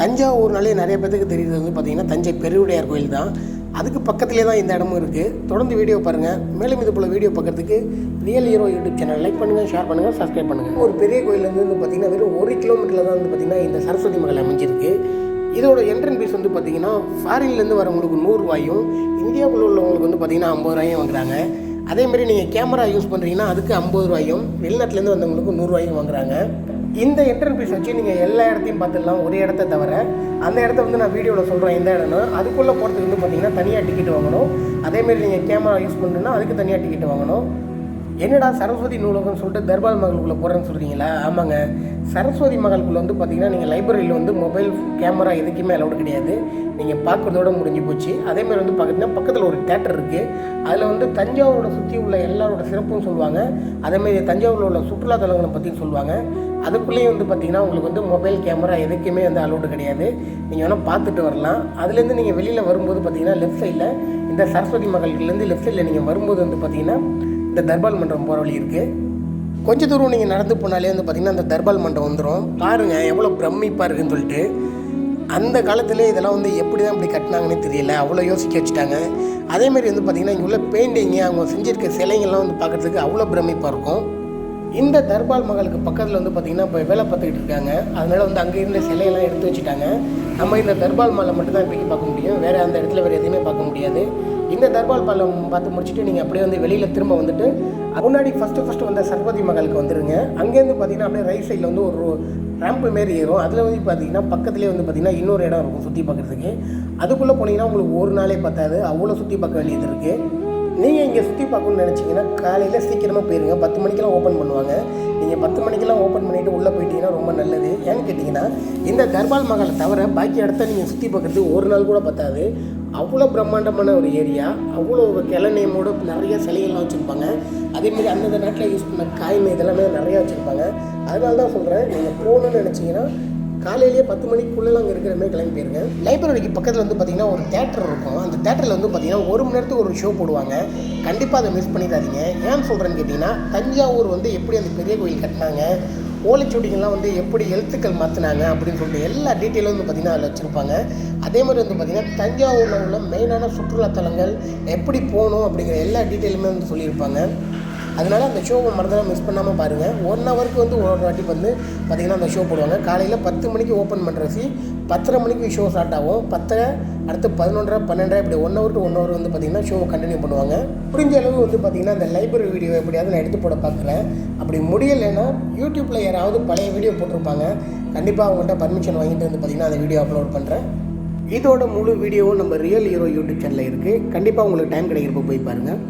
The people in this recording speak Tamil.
தஞ்சாவூர்னாலே நிறைய பேத்துக்கு தெரியுது வந்து பார்த்திங்கன்னா தஞ்சை பெருவுடையார் கோயில் தான். அதுக்கு பக்கத்துலேயே தான் இந்த இடமும் இருக்குது தொடர்ந்து வீடியோ பாருங்கள் மேலும் இது போல் வீடியோ பார்க்கறதுக்கு real hero YouTube channel like பண்ணுங்கள் ஷேர் பண்ணுங்கள் சப்ஸ்கிரைப் பண்ணுங்கள் ஒரு பெரிய கோயிலேருந்து வந்து பார்த்திங்கன்னா வெறும் ஒரு கிலோமீட்டரில் தான் வந்து பார்த்திங்கன்னா இந்த சரஸ்வதி மகள் அமைஞ்சிருக்கு. இதோட என்ட்ரன் ஃபீஸ் வந்து பார்த்திங்கன்னா ஃபாரின்லேருந்து வரவங்களுக்கு நூறுரூவாயும் இந்தியாவில் உள்ளவங்களுக்கு வந்து பார்த்திங்கன்னா ஐம்பது ரூபாயும் வாங்குறாங்க. அதேமாரி நீங்கள் கேமரா யூஸ் பண்ணுறீங்கன்னா அதுக்கு ஐம்பது ரூபாயும் வெளிநாட்டிலேருந்து வந்தவங்களுக்கு நூறுரூவாயும் வாங்குறாங்க. இந்த என்ட்ரன் பீஸ் வச்சு நீங்கள் எல்லா இடத்தையும் பார்த்துடலாம் ஒரு இடத்த தவிர. அந்த இடத்த வந்து நான் வீடியோவில் சொல்கிறேன் எந்த இடம்னு. அதுக்குள்ளே போகிறதுக்கு வந்து பார்த்தீங்கன்னா தனியாக டிக்கெட் வாங்கணும். அதேமாரி நீங்கள் கேமரா யூஸ் பண்ணுன்னா அதுக்கு தனியாக டிக்கெட் வாங்கணும். என்னடா சரஸ்வதி நூலகம்னு சொல்லிட்டு தர்பார் மகளுக்குள்ளே போகிறேன்னு சொல்கிறீங்களா ஆமாங்க. சரஸ்வதி மகளுக்குள்ளே வந்து பார்த்தீங்கன்னா நீங்கள் லைப்ரரியில் வந்து மொபைல் கேமரா எதுக்குமே அலௌடு கிடையாது. நீங்கள் பார்க்குறதோட முடிஞ்சு போச்சு. அதேமாதிரி வந்து பார்த்தீங்கன்னா பக்கத்தில் ஒரு தேட்டர் இருக்குது அதில் வந்து தஞ்சாவூரோட சுற்றி உள்ள எல்லாரோட சிறப்பும் சொல்லுவாங்க. அதேமாரி தஞ்சாவூரில் உள்ள சுற்றுலாத்தலங்களை பற்றியும் சொல்லுவாங்க. அதுக்குள்ளேயும் வந்து பார்த்தீங்கன்னா உங்களுக்கு வந்து மொபைல் கேமரா எதுக்குமே வந்து அலௌடு கிடையாது. நீங்கள் வேணால் பார்த்துட்டு வரலாம். அதுலேருந்து நீங்கள் வெளியில் வரும்போது பார்த்தீங்கன்னா லெஃப்ட் சைடில் இந்த சரஸ்வதி மகள்லேருந்து லெஃப்ட் சைடில் நீங்கள் வரும்போது வந்து பார்த்தீங்கன்னா இந்த தர்பால் மண்டபம் போகிற வழி இருக்குது கொஞ்ச தூரம் நீங்கள் நடந்து போனாலே வந்து பார்த்திங்கன்னா அந்த தர்பால் மண்டபம் வந்துடும் பாருங்கள் எவ்வளோ பிரமிப்பாக இருக்குன்னு சொல்லிட்டு. அந்த காலத்தில் இதெல்லாம் வந்து எப்படி தான் இப்படி கட்டினாங்கன்னே தெரியல. அவ்வளோ யோசிக்க வச்சுட்டாங்க. அதேமாதிரி வந்து பார்த்திங்கன்னா இங்கே உள்ள பெயிண்டிங்கு அவங்க செஞ்சுருக்க சிலைங்கள்லாம் வந்து பார்க்குறதுக்கு அவ்வளோ பிரமிப்பாக இருக்கும். இந்த தர்பால் மகளுக்கு பக்கத்தில் வந்து பார்த்திங்கன்னா இப்போ வேலை பார்த்துக்கிட்டு இருக்காங்க. அதனால் வந்து அங்கே இருந்த சிலையெல்லாம் எடுத்து வச்சுட்டாங்க. நம்ம இந்த தர்பால் மலை மட்டும் தான் இப்போக்கி பார்க்க முடியும். வேறு அந்த இடத்துல வேறு எதுவுமே பார்க்க முடியாது. இந்த தர்பால் பாலம் பார்த்து முடிச்சுட்டு நீங்கள் அப்படியே வந்து வெளியில் திரும்ப வந்துட்டு முன்னாடி ஃபஸ்ட்டு ஃபஸ்ட்டு வந்த சரஸ்வதி மகளுக்கு வந்துடுங்க அங்கேருந்து பார்த்தீங்கன்னா அப்படியே ரைட் சைடில் வந்து ஒரு ரேம்ப் மாரி ஏறும். அதில் வந்து பார்த்தீங்கன்னா பக்கத்துலேயே வந்து பார்த்திங்கன்னா இன்னொரு இடம் இருக்கும் சுற்றி பார்க்குறதுக்கு அதுக்குள்ளே போனீங்கன்னா உங்களுக்கு ஒரு நாளே பத்தாது. அவ்வளோ சுற்றி பார்க்க வேண்டியது இருக்குது நீங்கள் இங்கே சுற்றி பார்க்கணும்னு நினச்சிங்கன்னா காலையில் சீக்கிரமாக போயிருங்க. பத்து மணிக்கெல்லாம் ஓப்பன் பண்ணுவாங்க. நீங்கள் பத்து மணிக்கெல்லாம் ஓப்பன் பண்ணிவிட்டு உள்ளே போயிட்டீங்கன்னா ரொம்ப நல்லது. ஏன்னு கேட்டிங்கன்னா இந்த தர்பால் மகளை தவிர பாக்கி இடத்த நீங்கள் சுற்றி பார்க்குறதுக்கு ஒரு நாள் கூட பத்தாது. அவ்வளோ பிரம்மாண்டமான ஒரு ஏரியா. அவ்வளோ ஒரு கிளநேமோட நிறைய சிலைகள்லாம் வச்சுருப்பாங்க. அதேமாரி அந்தந்த நாட்டில் யூஸ் பண்ண காயின் இதெல்லாமே நிறையா வச்சுருப்பாங்க. அதனால தான் சொல்கிறேன் நீங்கள் போகணுன்னு நினச்சிங்கன்னா காலையிலேயே பத்து மணிக்குள்ளே அங்கே இருக்கிற மாதிரி கிளம்பி போயிருங்க லைப்ரரிக்கு பக்கத்தில் வந்து பார்த்தீங்கன்னா ஒரு தேட்டர் இருக்கும். அந்த தேட்டரில் வந்து பார்த்தீங்கன்னா ஒரு மணி நேரத்துக்கு ஒரு ஷோ போடுவாங்க. கண்டிப்பாக அதை மிஸ் பண்ணிடாதீங்க. ஏன் சொல்கிறேன்னு கேட்டிங்கன்னா தஞ்சாவூர் வந்து எப்படி அந்த பெரிய கோயில் கட்டினாங்க ஓலைச்சுவடிகள்லாம் வந்து எப்படி எழுத்துக்கள் மாற்றினாங்க அப்படின்னு சொல்லிட்டு எல்லா டீட்டெயிலும் வந்து பார்த்திங்கன்னா அதில் வச்சுருப்பாங்க. அதே மாதிரி வந்து பார்த்திங்கன்னா தஞ்சாவூரில் உள்ள மெயினான சுற்றுலாத்தலங்கள் எப்படி போகணும் அப்படிங்கிற எல்லா டீட்டெயிலுமே வந்து சொல்லியிருப்பாங்க. அதனால் அந்த ஷோவை மறந்துடாம மிஸ் பண்ணாமல் பாருங்கள் ஒன் ஹவருக்கு வந்து ஒரு வாட்டி வந்து பார்த்திங்கன்னா அந்த ஷோ போடுவாங்க. காலையில் பத்து மணிக்கு ஓப்பன் பண்ணுறசி பத்தரை மணிக்கு ஷோ ஸ்டார்ட் ஆகும். பத்தரை அடுத்து பதினொன்றரை பன்னெண்டரை இப்படி one hour to one hour வந்து பார்த்திங்கன்னா ஷோவை கண்டினியூ பண்ணுவாங்க. முடிஞ்ச அளவு வந்து பார்த்திங்கன்னா அந்த லைப்ரரி வீடியோ எப்படியாவது நான் எடுத்து போட பார்க்குறேன் அப்படி முடியலைன்னா யூடியூப்பில் யாராவது பழைய வீடியோ போட்டிருப்பாங்க. கண்டிப்பாக அவங்கள்ட்ட பர்மிஷன் வாங்கிட்டு வந்து பார்த்திங்கன்னா அந்த வீடியோ அப்லோட் பண்ணுறேன் இதோட முழு வீடியோவும் நம்ம ரியல் ஹீரோ யூடியூப் சேனலில் இருக்குது கண்டிப்பாக உங்களுக்கு டைம் கிடைக்கிறப்ப போய் பாருங்கள்